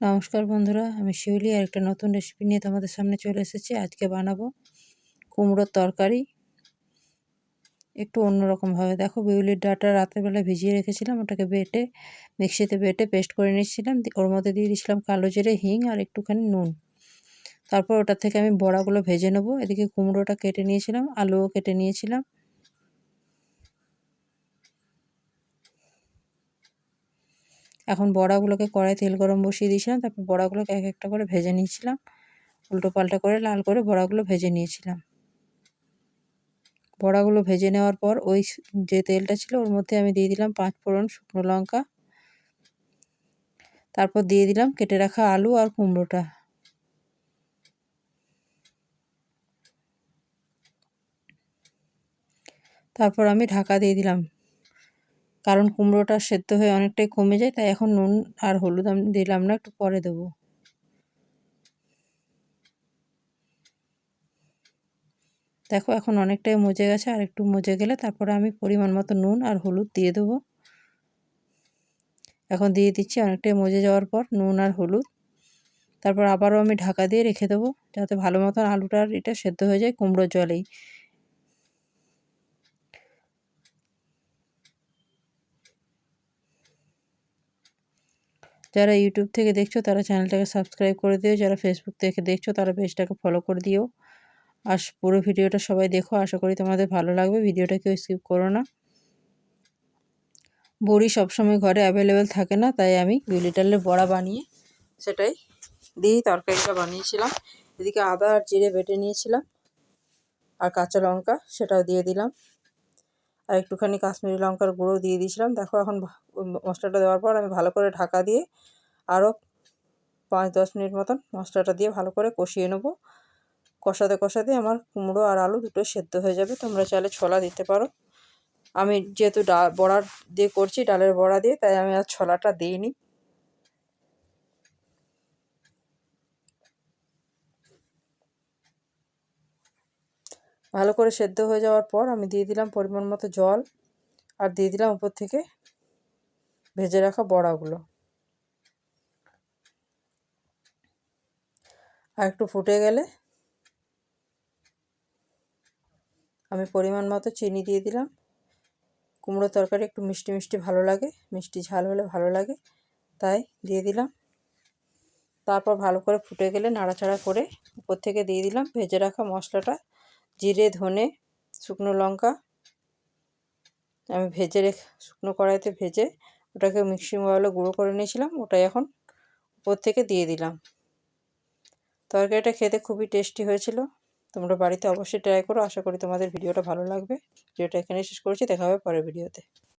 নমস্কার বন্ধুরা, আমি শিউলি আর একটা নতুন রেসিপি নিয়ে তোমাদের সামনে চলে এসেছি। আজকে বানাবো কুমড়োর তরকারি। একটু অন্যরকমভাবে। দেখো, বিউলির ডাটা রাতেরবেলা ভিজিয়ে রেখেছিলাম, ওটাকে বেটে, মিক্সিতে বেটে পেস্ট করে নিচ্ছিলাম ওর মধ্যে দিয়ে দিয়েছিলাম কালো জিরে, হিং আর একটুখানি নুন। তারপর ওটা থেকে আমি বড়াগুলো ভেজে নেব। এদিকে কুমড়োটা কেটে নিয়েছিলাম, আলুও কেটে নিয়েছিলাম। এখন বড়াগুলোকে কড়াই তেল গরম বসিয়ে দিয়েছিলাম, তারপর বড়াগুলোকে এক একটা করে ভেজে নিয়েছিলাম। উল্টো পাল্টা করে লাল করে বড়াগুলো ভেজে নিয়েছিলাম। বড়াগুলো ভেজে নেওয়ার পর ওই যে তেলটা ছিল ওর মধ্যে আমি দিয়ে দিলাম পাঁচ ফোড়ন শুকনো লঙ্কা। তারপর দিয়ে দিলাম কেটে রাখা আলু আর কুমড়োটা। তারপর আমি ঢাকা দিয়ে দিলাম কারণ কুমড়োটা সেদ্ধ হয়ে অনেকটাই কমে যায়, তাই এখন নুন আর হলুদ আমি দিলাম না, একটু পরে দেবো। দেখো এখন অনেকটাই মজে গেছে, আর একটু মজে গেলে তারপরে আমি পরিমাণ মতো নুন আর হলুদ দিয়ে দেবো। এখন দিয়ে দিচ্ছি অনেকটাই মজে যাওয়ার পর নুন আর হলুদ। তারপর আবারও আমি ঢাকা দিয়ে রেখে দেবো, যাতে ভালো মতন আলুটার এটা সেদ্ধ হয়ে যায় কুমড়োর জলেই। যারা ইউটিউব থেকে দেখছ, তারা চ্যানেলটাকে সাবস্ক্রাইব করে দিও। যারা ফেসবুক থেকে দেখছ, তারা পেজটাকে ফলো করে দিও। আর পুরো ভিডিওটা সবাই দেখো। আশা করি তোমাদের ভালো লাগবে। ভিডিওটা কেউ স্কিপ করো না। বড়ি সবসময় ঘরে অ্যাভেলেবেল থাকে না, তাই আমি দুই লিটারের বড়া বানিয়ে সেটাই দিয়েই তরকারিটা বানিয়েছিলাম। এদিকে আদা আর জিরে বেটে নিয়েছিলাম। আর কাঁচা লঙ্কা সেটাও দিয়ে দিলাম। আর একটুখানি কাশ্মীরি লঙ্কার গুঁড়ো দিয়ে দিয়েছিলাম। দেখো এখন মশলাটা দেওয়ার পর আমি ভালো করে ঢাকা দিয়ে আরও পাঁচ দশ মিনিট মতন মশলাটা দিয়ে ভালো করে কষিয়ে নেব। কষাতে কষাতে আমার কুমড়ো আর আলু দুটো সেদ্ধ হয়ে যাবে। তোমরা চাইলে ছোলা দিতে পারো। আমি যেহেতু ডা বড়া দিয়ে করছি, ডালের বড়া দিয়ে, তাই আমি আর ছোলাটা দিইনি। ভালো করে সেদ্ধ হয়ে যাওয়ার পর আমি দিয়ে দিলাম পরিমাণ মতো জল আর দিয়ে দিলাম উপর থেকে ভেজে রাখা বড়াগুলো। আর একটু ফুটে গেলে আমি পরিমাণ মতো চিনি দিয়ে দিলাম। কুমড়ো তরকারি একটু মিষ্টি মিষ্টি ভালো লাগে, মিষ্টি ঝাল হলে ভালো লাগে, তাই দিয়ে দিলাম। তারপর ভালো করে ফুটে গেলে নাড়াচাড়া করে উপর থেকে দিয়ে দিলাম ভেজে রাখা মশলাটা। জিরে, ধনে, শুকনো লঙ্কা। আমি ভেজে রেখে, শুকনো কড়াইতে ভেজে ওটাকে মিক্সিং বাউলে গুঁড়ো করে নিয়েছিলাম। ওটাই এখন উপর থেকে দিয়ে দিলাম। তরকারিটা খেতে খুবই টেস্টি হয়েছিল। তোমরা বাড়িতে অবশ্যই ট্রাই করো। আশা করি তোমাদের ভিডিওটা ভালো লাগবে। ভিডিওটা এখানে শেষ করেছি। দেখা হবে পরের ভিডিওতে।